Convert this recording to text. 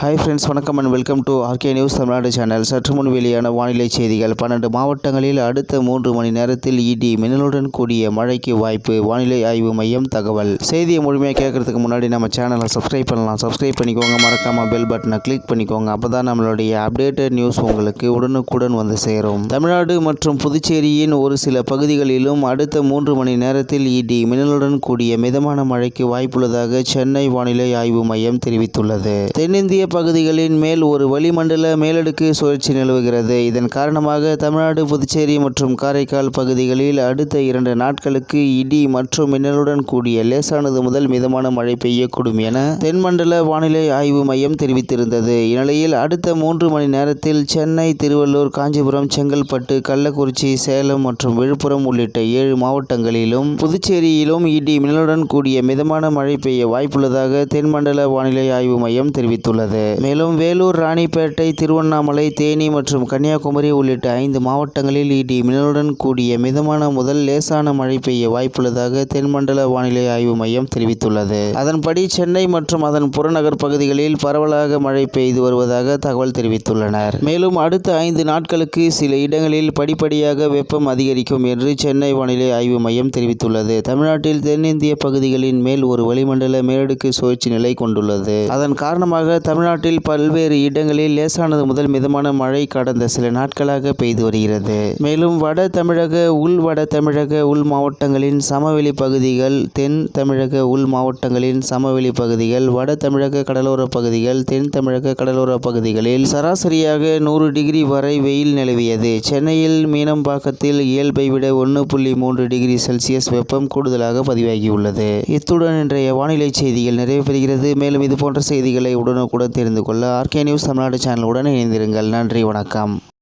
Hi friends வணக்கம் and welcome to R K news Tamil Nadu channel சற்று முன் வெளியான வானிலை செய்திகள். பன்னெண்டு மாவட்டங்களில் அடுத்த மூன்று மணி நேரத்தில் இடி மின்னலுடன் கூடிய மழைக்கு வாய்ப்பு. வானிலை ஆய்வு மையம் தகவல். செய்தியை முழுமையாக கேட்கறதுக்கு முன்னாடி நம்ம சேனலை சப்ஸ்கிரைப் பண்ணலாம். சப்ஸ்கிரைப் பண்ணிக்கோங்க. மறக்காமல் பெல் பட்டனை கிளிக் பண்ணிக்கோங்க. அப்போ தான் நம்மளுடைய அப்டேட்டட் நியூஸ் உங்களுக்கு உடனுக்குடன் வந்து சேரும். தமிழ்நாடு மற்றும் புதுச்சேரியின் ஒரு சில பகுதிகளிலும் அடுத்த மூன்று மணி நேரத்தில் இடி மின்னலுடன் கூடிய மிதமான மழைக்கு வாய்ப்புள்ளதாக சென்னை வானிலை ஆய்வு மையம் தெரிவித்துள்ளது. தென்னிந்திய பகுதிகளின் மேல் ஒரு வளிமண்டல மேலடுக்கு சுழற்சி நிலவுகிறது. இதன் காரணமாக தமிழ்நாடு புதுச்சேரி மற்றும் காரைக்கால் பகுதிகளில் அடுத்த இரண்டு நாட்களுக்கு இடி மற்றும் மின்னலுடன் கூடிய லேசானது முதல் மிதமான மழை பெய்யக்கூடும் என தென்மண்டல வானிலை ஆய்வு மையம் தெரிவித்திருந்தது. இந்நிலையில் அடுத்த மூன்று மணி நேரத்தில் சென்னை திருவள்ளூர் காஞ்சிபுரம் செங்கல்பட்டு கள்ளக்குறிச்சி சேலம் மற்றும் விழுப்புரம் உள்ளிட்ட ஏழு மாவட்டங்களிலும் புதுச்சேரியிலும் இடி மின்னலுடன் கூடிய மிதமான மழை பெய்ய வாய்ப்புள்ளதாக தென்மண்டல வானிலை ஆய்வு மையம் தெரிவித்துள்ளது. மேலும் வேலூர் ராணிப்பேட்டை திருவண்ணாமலை தேனி மற்றும் கன்னியாகுமரி உள்ளிட்ட ஐந்து மாவட்டங்களில் இடி மின்னலுடன் கூடிய மிதமான முதல் லேசான மழை பெய்ய வாய்ப்புள்ளதாக தென்மண்டல வானிலை ஆய்வு மையம் தெரிவித்துள்ளது. அதன்படி சென்னை மற்றும் அதன் புறநகர் பகுதிகளில் பரவலாக மழை பெய்து வருவதாக தகவல் தெரிவித்துள்ளனர். மேலும் அடுத்த ஐந்து நாட்களுக்கு சில இடங்களில் படிப்படியாக வெப்பம் அதிகரிக்கும் என்று சென்னை வானிலை ஆய்வு மையம் தெரிவித்துள்ளது. தமிழ்நாட்டில் தென்னிந்திய பகுதிகளின் மேல் ஒரு வளிமண்டல மேலடுக்கு சுழற்சி நிலை கொண்டுள்ளது. அதன் காரணமாக தமிழ்நாட்டில் பல்வேறு இடங்களில் லேசானது முதல் மிதமான மழை கடந்த சில நாட்களாக பெய்து வருகிறது. மேலும் வட தமிழக உள் வட தமிழக உள் மாவட்டங்களின் சமவெளி பகுதிகள் தென் தமிழக உள் மாவட்டங்களின் சமவெளி பகுதிகள் வட தமிழக கடலோர பகுதிகள் தென் தமிழக கடலோர பகுதிகளில் சராசரியாக நூறு டிகிரி வரை வெயில் நிலவியது. சென்னையில் மீனம்பாக்கத்தில் இயல்பை விட ஒன்று புள்ளி மூன்று டிகிரி செல்சியஸ் வெப்பம் கூடுதலாக பதிவாகியுள்ளது. இத்துடன் இன்றைய வானிலை செய்திகள் நிறைவு பெறுகிறது. மேலும் இது போன்ற செய்திகளை உடனுக்குடன் தெரிந்து கொள்ள ஆர்கே நியூஸ் தமிழ்நாடு சேனலுடன் இணைந்திருங்கள். நன்றி வணக்கம்.